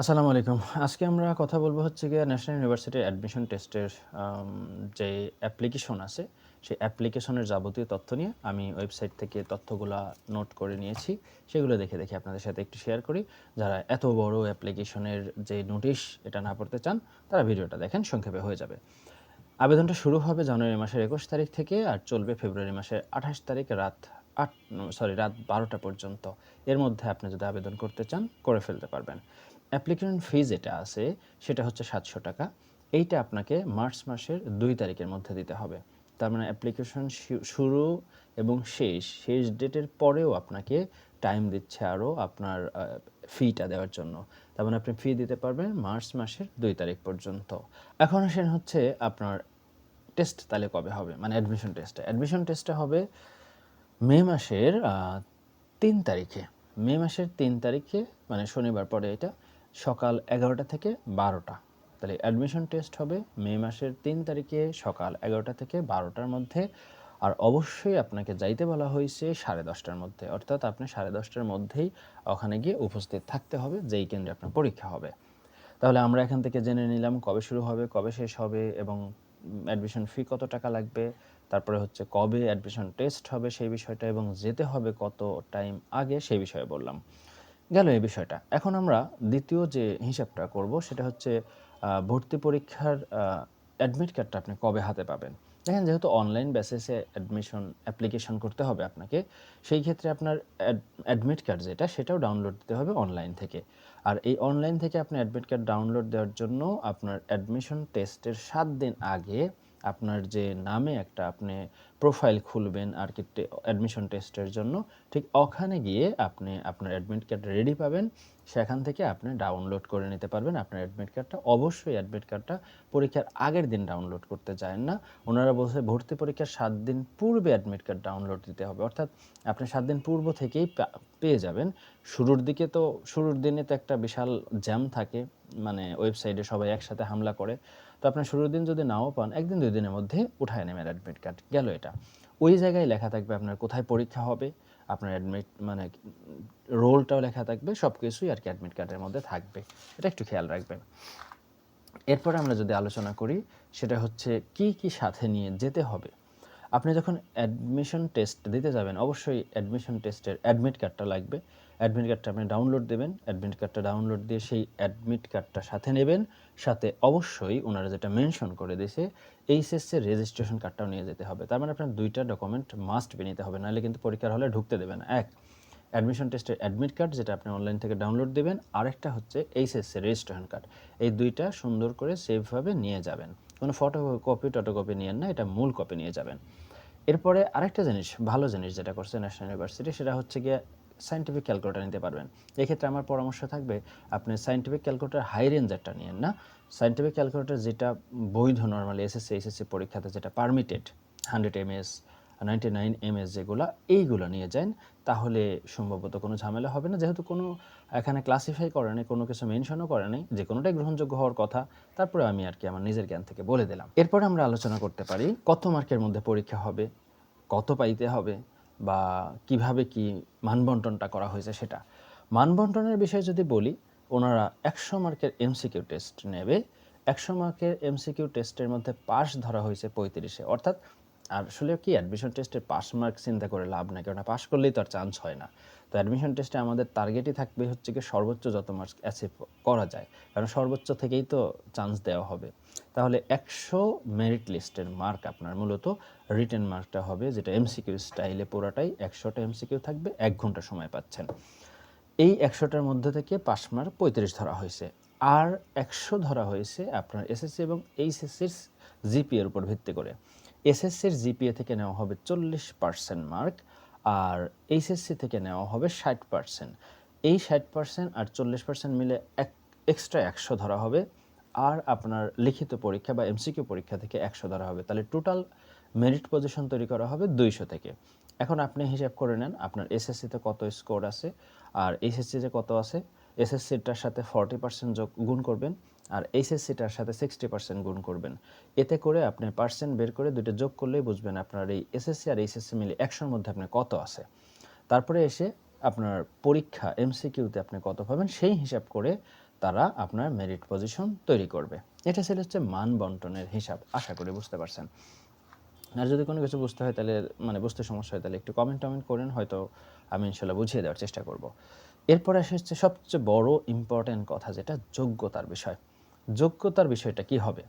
আসসালামু আলাইকুম। আজকে আমরা কথা বলব হচ্ছে গিয়ে ন্যাশনাল ইউনিভার্সিটির অ্যাডমিশন টেস্টের যে অ্যাপ্লিকেশন আছে, সেই অ্যাপ্লিকেশনের যাবতীয় তথ্য নিয়ে আমি ওয়েবসাইট থেকে তথ্যগুলা নোট করে নিয়েছি। সেগুলো দেখে দেখে আপনাদের সাথে একটু শেয়ার করি। যারা এত বড় অ্যাপ্লিকেশনের যে নোটিশ এটা না পড়তে চান, তারা ভিডিওটা দেখেন, সংক্ষেপে হয়ে যাবে। আবেদনটা শুরু হবে জানুয়ারি মাসের একুশ তারিখ থেকে আর চলবে ফেব্রুয়ারি মাসের আঠাশ তারিখ রাত আট সরি রাত বারোটা পর্যন্ত। এর মধ্যে আপনি যদি আবেদন করতে চান, করে ফেলতে পারবেন। অ্যাপ্লিকেশন ফি যেটা আছে, সেটা হচ্ছে সাতশো টাকা। এইটা আপনাকে মার্চ মাসের দুই তারিখের মধ্যে দিতে হবে। তার মানে অ্যাপ্লিকেশন শুরু এবং শেষ শেষ ডেটের পরেও আপনাকে টাইম দিচ্ছে আরও আপনার ফিটা দেওয়ার জন্য। তার মানে আপনি ফি দিতে পারবেন মার্চ মাসের দুই তারিখ পর্যন্ত। এখন আসেন হচ্ছে আপনার টেস্ট তাহলে কবে হবে? মানে অ্যাডমিশন টেস্টে অ্যাডমিশন টেস্টটা হবে মে মাসের তিন তারিখে। মে মাসের তিন তারিখে মানে শনিবার পরে এটা সকাল এগারোটা থেকে বারোটা। তাহলে অ্যাডমিশন টেস্ট হবে মে মাসের তিন তারিখে সকাল এগারোটা থেকে বারোটার মধ্যে। আর অবশ্যই আপনাকে যাইতে বলা হয়েছে সাড়ে দশটার মধ্যে। অর্থাৎ আপনি সাড়ে দশটার মধ্যেই ওখানে গিয়ে উপস্থিত থাকতে হবে, যেই কেন্দ্রে আপনার পরীক্ষা হবে। তাহলে আমরা এখান থেকে জেনে নিলাম কবে শুরু হবে, কবে শেষ হবে এবং অ্যাডমিশন ফি কত টাকা লাগবে, তারপরে হচ্ছে কবে অ্যাডমিশন টেস্ট হবে সেই বিষয়টা এবং যেতে হবে কত টাইম আগে সেই বিষয়ে বললাম। গেল এই বিষয়টা। এখন আমরা দ্বিতীয় যে হিসাবটা করব, সেটা হচ্ছে ভর্তি পরীক্ষার অ্যাডমিট কার্ডটা আপনি কবে হাতে পাবেন? দেখেন, যেহেতু অনলাইন বেসিসে অ্যাডমিশন অ্যাপ্লিকেশন করতে হবে আপনাকে, সেই ক্ষেত্রে আপনার অ্যাডমিট কার্ড যেটা, সেটাও ডাউনলোড দিতে হবে অনলাইন থেকে। আর এই অনলাইন থেকে আপনি অ্যাডমিট কার্ড ডাউনলোড দেওয়ার জন্য আপনার অ্যাডমিশন টেস্টের সাত দিন আগে আপনার যে নামে একটা আপনি প্রোফাইল খুলবেন আর কি অ্যাডমিশন টেস্টের জন্য, ঠিক ওখানে গিয়ে আপনি আপনার অ্যাডমিট কার্ড রেডি পাবেন। সেখান থেকে আপনি ডাউনলোড করে নিতে পারবেন আপনার অ্যাডমিট কার্ডটা অবশ্যই অ্যাডমিট কার্ডটা পরীক্ষার আগের দিন ডাউনলোড করতে যায় না। ওনারা বলছে ভর্তি পরীক্ষার সাত দিন পূর্বে অ্যাডমিট কার্ড ডাউনলোড দিতে হবে। অর্থাৎ আপনি সাত দিন পূর্ব থেকেই পেয়ে যাবেন। শুরুর দিকে তো, শুরুর দিনে তো একটা বিশাল জ্যাম থাকে। মানে ওয়েবসাইটে সবাই একসাথে হামলা করে। তো আপনার শুরুর দিন যদি নাও পান, একদিন দুই দিনের মধ্যে উঠায় নেবেন অ্যাডমিট কার্ড গেল এটা। ওই জায়গায় লেখা থাকবে আপনার কোথায় পরীক্ষা হবে, আপনার অ্যাডমিট মানে রোলটাও লেখা থাকবে সব কিছুই আর কি অ্যাডমিট কার্ডের মধ্যে থাকবে। এটা একটু খেয়াল রাখবেন। এরপরে আমরা যদি আলোচনা করি, সেটা হচ্ছে কি কি সাথে নিয়ে যেতে হবে। আপনি যখন অ্যাডমিশন টেস্ট দিতে যাবেন, অবশ্যই অ্যাডমিশন টেস্টের অ্যাডমিট কার্ডটা লাগবে। অ্যাডমিট কার্ডটা আপনি ডাউনলোড দেবেন। অ্যাডমিট কার্ডটা ডাউনলোড দিয়ে সেই অ্যাডমিট কার্ডটা সাথে নেবেন। সাথে অবশ্যই ওনারা যেটা মেনশন করে দিয়েছে এইচএসসির রেজিস্ট্রেশন কার্ডটাও নিয়ে যেতে হবে। তার মানে আপনার দুইটা ডকুমেন্ট মাস্ট বি নিতে হবে, নাহলে কিন্তু পরীক্ষার হলে ঢুকতে দেবে না। এক অ্যাডমিশন টেস্টের অ্যাডমিট কার্ড যেটা আপনি অনলাইন থেকে ডাউনলোড দেবেন। আরেকটা হচ্ছে এইচএসসি রেজিস্ট্রেশন কার্ড এই দুইটা সুন্দর করে সেভভাবে নিয়ে যাবেন। কোনো ফটো কপি টটো কপি নিয়েন না, এটা মূল কপি নিয়ে যাবেন। এরপরে আরেকটা জিনিস, ভালো জিনিস যেটা করছে ন্যাশনাল ইউনিভার্সিটি সেটা হচ্ছে গিয়ে সাইন্টিফিক ক্যালকুলেটার নিতে পারবেন। এক্ষেত্রে আমার পরামর্শ থাকবে, আপনি সাইন্টিফিক ক্যালকুলেটার হাই রেঞ্জারটা নিয়েন না। সাইন্টিফিক ক্যালকুলেটার যেটা বৈধ নর্মালি এসএসসি এসএসসি পরীক্ষাতে যেটা permitted hundred MS ninety nine MS যেগুলো, এইগুলো নিয়ে যান, তাহলে সম্ভবত কোনো ঝামেলা হবে না। যেহেতু কোনো, এখানে ক্লাসিফাই করে নেই, কোনো কিছু মেনশনও করে নেই, যে কোনোটাই গ্রহণযোগ্য হওয়ার কথা, তারপরে আমি আর কি আমার নিজের জ্ঞান থেকে বলে দিলাম। এরপরে আমরা আলোচনা করতে পারি, কত মার্কের মধ্যে পরীক্ষা হবে, কত পাইতে হবে, বা কীভাবে কি মানবন্টনটা করা হয়েছে সেটা। মানবন্টনের বিষয়ে যদি বলি, ওনারা একশো মার্কের এমসিকিউ টেস্ট নেবে। একশো মার্কের এমসিকিউ টেস্টের মধ্যে পাস ধরা হয়েছে পঁয়ত্রিশে, অর্থাৎ আর আসলে কি অ্যাডমিশন টেস্টে পাস মার্ক চিন্তা করে লাভ নাই কারণ পাস করলেই তো আর চান্স হয় না। তো অ্যাডমিশন টেস্টে আমাদের টার্গেটই থাকবে হচ্ছে কি সর্বোচ্চ যত মার্কস অ্যাচিভ করা যায়, কারণ সর্বোচ্চ থেকেই তো চান্স দেওয়া হবে। তাহলে একশো মেরিট লিস্টের মার্ক আপনার মূলত রিটেন মার্কটা হবে, যেটা এমসিকিউ স্টাইলে পুরাটাই একশোটা এমসিকিউ থাকবে, এক ঘণ্টা সময় পাচ্ছেন। এই একশোটার মধ্যে থেকে পাস মার্ক পঁয়ত্রিশ ধরা হয়েছে। আর একশো ধরা হয়েছে আপনার এসএসসি এবং এইচএসসির জিপিএর উপর ভিত্তি করে। এসএসসির জিপিএ থেকে নেওয়া হবে চল্লিশ পার্সেন্ট মার্ক আর এইচএসসি থেকে নেওয়া হবে ষাট পার্সেন্ট। এই ষাট পার্সেন্ট আর চল্লিশ পার্সেন্ট মিলে এক এক্সট্রা একশো ধরা হবে আর আপনার লিখিত পরীক্ষা বা এমসিকিউ পরীক্ষা থেকে একশো ধরা হবে। তাহলে টোটাল মেরিট পজিশন তৈরি করা হবে দুইশো থেকে। এখন আপনি হিসাব করে নেন আপনার এসএসসিতে কত স্কোর আছে আর এইচএসসিতে কত আছে। এসএসসিটার সাথে ফর্টি পার্সেন্ট যোগ, গুণ করবেন। আর এইচএসসিটার সাথে সিক্সটি পার্সেন্ট গুণ করবেন। এতে করে আপনি পার্সেন্ট বের করে দুটো যোগ করলেই বুঝবেন আপনার এই এসএসসি আর এইচএসসি মিলে একশোর মধ্যে আপনার কত আছে। তারপরে এসে আপনার পরীক্ষা এমসিকিউতে আপনি কত পাবেন সেই হিসাব করে তারা আপনার মেরিট পজিশন তৈরি করবে। এটা ছিল হচ্ছে মান বন্টনের হিসাব, আশা করি বুঝতে পারছেন। আর যদি কোনো কিছু বুঝতে হয় তাহলে মানে বুঝতে সমস্যা হয় তাহলে একটু কমেন্ট টমেন্ট করেন, হয়তো আমি ইনশাল্লাহ বুঝিয়ে দেওয়ার চেষ্টা করব। এরপর আসে হচ্ছে সবচেয়ে বড় ইম্পর্ট্যান্ট কথা যেটা, যোগ্যতার বিষয়। যোগ্যতার বিষয়টা কি হবে?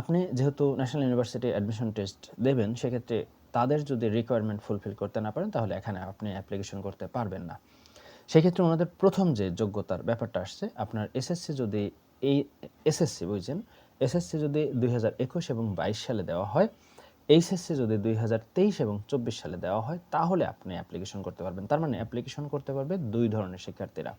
আপনি যেহেতু ন্যাশনাল ইউনিভার্সিটি অ্যাডমিশন টেস্ট দেবেন, সেক্ষেত্রে তাদের যদি রিকোয়ারমেন্ট ফুলফিল করতে না পারেন, তাহলে এখানে আপনি অ্যাপ্লিকেশন করতে পারবেন না। সেক্ষেত্রে ওনাদের প্রথম যে যোগ্যতার ব্যাপারটা আসছে, আপনার এসএসসি যদি এই এসএসসি বুঝছেন এসএসসি যদি দুই হাজার একুশ এবং বাইশ সালে দেওয়া হয় এইচএসসি যদি দুই হাজার তেইশ এবং চব্বিশ সালে দেওয়া হয়, তাহলে আপনি অ্যাপ্লিকেশন করতে পারবেন। তার মানে অ্যাপ্লিকেশন করতে পারবে দুই ধরনের শিক্ষার্থীরা।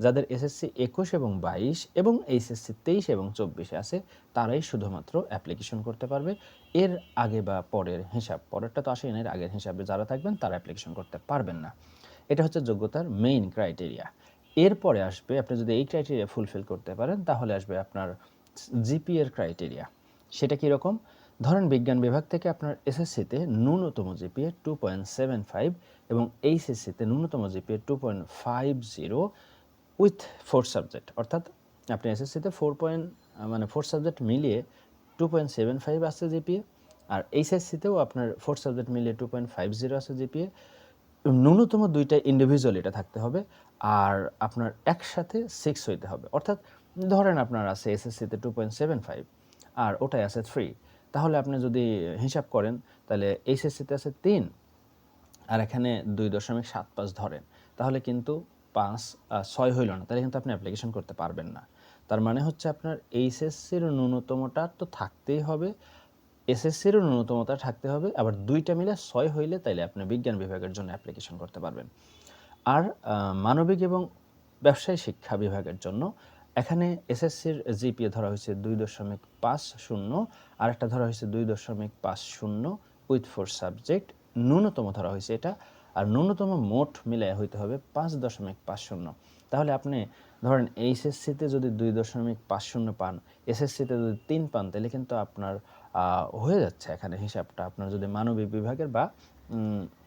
যাদের এসএসসি একুশ এবং বাইশ এবং এইচএসসি তেইশ এবং চব্বিশে আছে, তারাই শুধুমাত্র অ্যাপ্লিকেশন করতে পারবে। এর আগে বা পরের হিসাব, পরেরটা তো আসেনি এর আগের হিসাবে যারা থাকবেন তারা অ্যাপ্লিকেশন করতে পারবেন না। এটা হচ্ছে যোগ্যতার মেইন ক্রাইটেরিয়া এরপরে আসবে, আপনি যদি এই ক্রাইটেরিয়া ফুলফিল করতে পারেন, তাহলে আসবে আপনার জিপিএর ক্রাইটেরিয়া সেটা কীরকম ধরেন বিজ্ঞান বিভাগ থেকে আপনার এসএসসিতে ন্যূনতম GPA two point seven five এবং এইচএসসিতে ন্যূনতম GPA two point five zero with four subject. অর্থাৎ আপনি এসএসসিতে ফোর পয়েন্ট মানে ফোর সাবজেক্ট মিলিয়ে টু পয়েন্ট সেভেন ফাইভ আসছে জিপিএ আর এইচএসসিতেও আপনার ফোর সাবজেক্ট মিলিয়ে টু পয়েন্ট ফাইভ জিরো আছে জিপিএ ন্যূনতম দুইটা ইন্ডিভিজুয়াল এটা থাকতে হবে, আর আপনার একসাথে সিক্স হইতে হবে। অর্থাৎ ধরেন আপনার আছে এসএসসিতে টু পয়েন্ট সেভেন ফাইভ আর ওটাই আছে থ্রি তাহলে আপনি যদি হিসাব করেন, তাহলে এইচএসসিতে আছে তিন, আর এখানে দুই দশমিক সাত পাঁচ ধরেন। তাহলে কিন্তু পাঁচ ছয় হইল না, তাহলে কিন্তু আপনি অ্যাপ্লিকেশন করতে পারবেন না। তার মানে হচ্ছে আপনার এইচএসসির ন্যূনতমটা তো থাকতেই হবে এসএসসিরও ন্যূনতমতা থাকতে হবে, আবার দুইটা মিলে ছয় হইলে তাইলে আপনি বিজ্ঞান বিভাগের জন্য অ্যাপ্লিকেশন করতে পারবেন। আর মানবিক এবং ব্যবসায় শিক্ষা বিভাগের জন্য, এখানে এসএসসির জিপিএ ধরা হয়েছে দুই দশমিক পাঁচ শূন্য আর একটা ধরা হয়েছে দুই দশমিক পাঁচ শূন্য, উইথ ফোর সাবজেক্ট, ন্যূনতম ধরা হয়েছে এটা। আর ন্যূনতম মোট মিলে হইতে হবে পাঁচ দশমিক পাঁচ শূন্য। তাহলে আপনি ধরেন এইচএসসিতে যদি দুই দশমিক পাঁচ শূন্য পান, এসএসসিতে যদি তিন পান, তাহলে কিন্তু আপনার হয়ে যাচ্ছে এখানে হিসাবটা। আপনার যদি মানবিক বিভাগের বা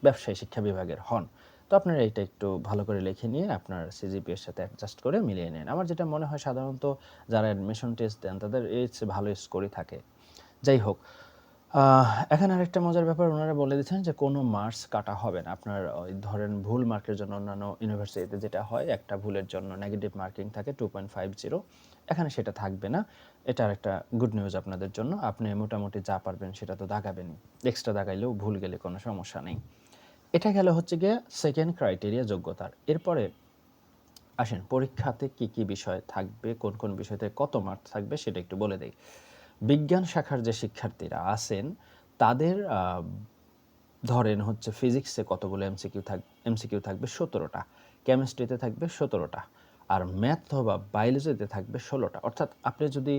ব্যবসায়ী শিক্ষা বিভাগের হন। তো আপনারা এইটা একটু ভালো করে লিখে নিয়ে আপনার সিজিপি এর সাথে অ্যাডজাস্ট করে মিলিয়ে নেন। আমার যেটা মনে হয় সাধারণত যারা অ্যাডমিশন টেস্ট দেন, তাদের এই ভালো স্কোরই থাকে। যাই হোক এখানে আরেকটা মজার ব্যাপার, ওনারা বলে দিচ্ছেন যে কোনো মার্কস কাটা হবে না। আপনার ওই ধরেন ভুল মার্কের জন্য অন্যান্য ইউনিভার্সিটিতে যেটা হয়, একটা ভুলের জন্য নেগেটিভ মার্কিং থাকে টু পয়েন্ট ফাইভ জিরো এখানে সেটা থাকবে না। এটা আরেকটা গুড নিউজ আপনাদের জন্য। আপনি মোটামুটি যা পারবেন সেটা তো দাগাবেনই। এক্সট্রা দাগাইলেও ভুল গেলে কোনো সমস্যা নেই। এটা গেল হচ্ছে গিয়ে সেকেন্ড ক্রাইটেরিয়া যোগ্যতার। এরপরে আসেন, পরীক্ষাতে কি কি বিষয় থাকবে, কোন কোন বিষয়তে কত মার্ক থাকবে সেটা একটু বলে দেই। বিজ্ঞান শাখার যে শিক্ষার্থীরা আছেন, তাদের ধরেন হচ্ছে ফিজিক্সে কতগুলো এমসিকিউ থাক, এমসিকিউ থাকবে সতেরোটা, কেমিস্ট্রিতে থাকবে সতেরোটা, আর ম্যাথ বা বায়োলজিতে থাকবে ষোলোটা। অর্থাৎ আপনি যদি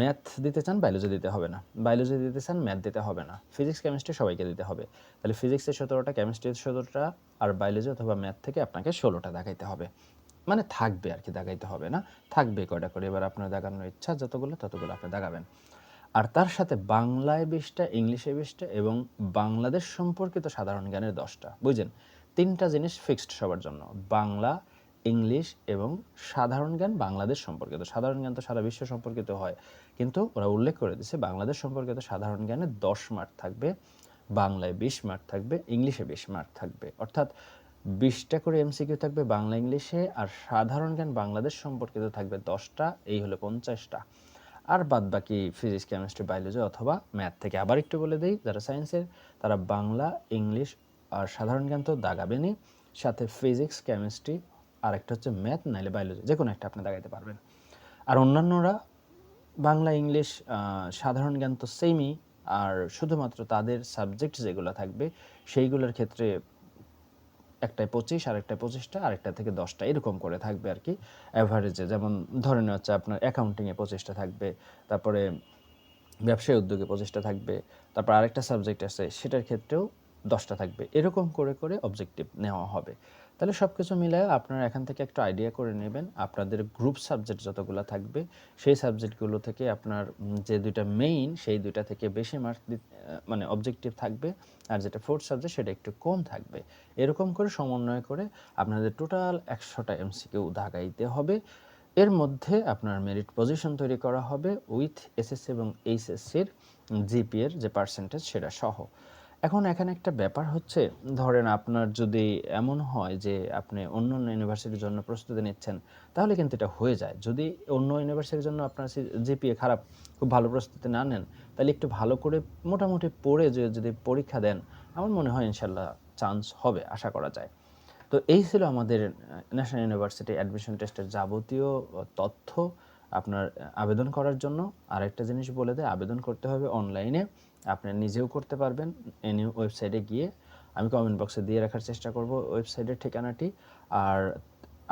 ম্যাথ দিতে চান, বায়োলজি দিতে হবে না। বায়োলজি দিতে চান, ম্যাথ দিতে হবে না। ফিজিক্স, কেমিস্ট্রি সবাইকে দিতে হবে। তাহলে ফিজিক্সের সতেরোটা কেমিস্ট্রির সতেরোটা, আর বায়োলজি অথবা ম্যাথ থেকে আপনাকে ষোলোটা দেখাইতে হবে। মানে থাকবে আর কি, দাগাইতে হবে না। থাকবে কয়টা করে? এবার আপনার দাগানোর ইচ্ছা, যতগুলো, ততগুলো আপনি দাগাবেন। আর তার সাথে বাংলায় বিশটা, ইংলিশে বিশটা এবং বাংলাদেশ সম্পর্কিত সাধারণ জ্ঞানের দশটা। বুঝছেন? তিনটা জিনিস ফিক্সড সবার জন্য। বাংলা, ইংলিশ এবং সাধারণ জ্ঞান বাংলাদেশ সম্পর্কিত। সাধারণ জ্ঞান তো সারা বিশ্ব সম্পর্কিত হয়। কিন্তু ওরা উল্লেখ করে দিচ্ছে বাংলাদেশ সম্পর্কিত সাধারণ জ্ঞানে দশ মার্ক থাকবে, বাংলায় বিশ মার্ক থাকবে, ইংলিশে বিশ মার্ক থাকবে। অর্থাৎ বিশটা করে এমসিকিউ থাকবে বাংলা ইংলিশে আর সাধারণ জ্ঞান বাংলাদেশ সম্পর্কিত থাকবে দশটা, এই হলো পঞ্চাশটা। আর বাদ বাকি ফিজিক্স কেমিস্ট্রি বায়োলজি অথবা ম্যাথ থেকে আবার একটু বলে দিই, যারা সায়েন্সের তারা বাংলা, ইংলিশ আর সাধারণ জ্ঞান তো দাগাবেনই। সাথে ফিজিক্স কেমিস্ট্রি আর একটা হচ্ছে ম্যাথ নাইলে বায়োলজি যে কোনো একটা আপনি দাগাইতে পারবেন। আর অন্যান্যরা বাংলা, ইংলিশ সাধারণ জ্ঞান তো সেমই আর শুধুমাত্র তাদের সাবজেক্ট যেগুলো থাকবে, সেইগুলোর ক্ষেত্রে একটায় পঁচিশ, আরেকটায় পঁচিশটা, আরেকটা থেকে দশটা, এরকম করে থাকবে আর কি অ্যাভারেজে যেমন ধরে নেওয়া হচ্ছে আপনার অ্যাকাউন্টিংয়ে পঁচিশটা থাকবে, তারপরে ব্যবসায়ী উদ্যোগে পঁচিশটা থাকবে, তারপর আরেকটা সাবজেক্ট আছে, সেটার ক্ষেত্রেও দশটা থাকবে। এরকম করে করে অবজেক্টিভ নেওয়া হবে। তাহলে সব কিছু মিলে আপনারা এখান থেকে একটু আইডিয়া করে নেবেন। আপনাদের গ্রুপ সাবজেক্ট যতগুলো থাকবে, সেই সাবজেক্টগুলো থেকে আপনার যে দুইটা মেইন সেই দুইটা থেকে বেশি মার্ক মানে অবজেক্টিভ থাকবে। আর যেটা ফোর্থ সাবজেক্ট সেটা একটু কম থাকবে। এরকম করে সমন্বয় করে আপনাদের টোটাল একশোটা এমসিকিউ দাগাইতে হবে। এর মধ্যে আপনার মেরিট পজিশন তৈরি করা হবে উইথ এসএসসি এবং এইচএসসির জিপিএর যে পার্সেন্টেজ সেটা সহ। এখন এখানে একটা ব্যাপার হচ্ছে, ধরেন আপনার যদি এমন হয় যে আপনি অন্য অন্য ইউনিভার্সিটির জন্য প্রস্তুতি নিচ্ছেন, তাহলে কিন্তু এটা হয়ে যায়। যদি অন্য ইউনিভার্সিটির জন্য আপনার জিপিএ খারাপ, খুব ভালো প্রস্তুতি না নেন, তাহলে একটু ভালো করে মোটামুটি পড়ে যে, যদি পরীক্ষা দেন, আমার মনে হয় ইনশাল্লাহ চান্স হবে, আশা করা যায়। তো এই ছিল আমাদের ন্যাশনাল ইউনিভার্সিটি অ্যাডমিশন টেস্টের যাবতীয় তথ্য আপনার আবেদন করার জন্য। আরেকটা জিনিস বলে দেয় আবেদন করতে হবে অনলাইনে আপনি নিজেও করতে পারবেন এনি ওয়েবসাইটে গিয়ে আমি কমেন্ট বক্সে দিয়ে রাখার চেষ্টা করব ওয়েবসাইটের ঠিকানাটি। আর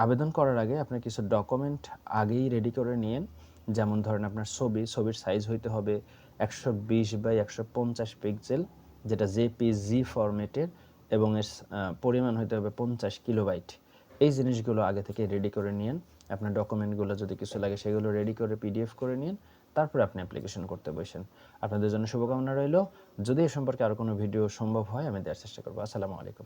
আবেদন করার আগে আপনার কিছু ডকুমেন্ট আগেই রেডি করে নিয়েন। যেমন ধরেন আপনার ছবি, ছবির সাইজ হইতে হবে একশো বিশ বাই একশো পঞ্চাশ পিক্সেল যেটা জেপিজি ফরম্যাটের এবং এর পরিমাণ হইতে হবে পঞ্চাশ কিলোবাইট এই জিনিসগুলো আগে থেকে রেডি করে নিন আপনার ডকুমেন্টগুলো যদি কিছু লাগে সেগুলো রেডি করে পিডিএফ করে নিন তারপরে আপনি অ্যাপ্লিকেশন করতে বসেন। আপনাদের জন্য শুভকামনা রইল। যদি এ সম্পর্কে আরও কোনো ভিডিও সম্ভব হয়, আমি দেওয়ার চেষ্টা করব। আসসালামু আলাইকুম।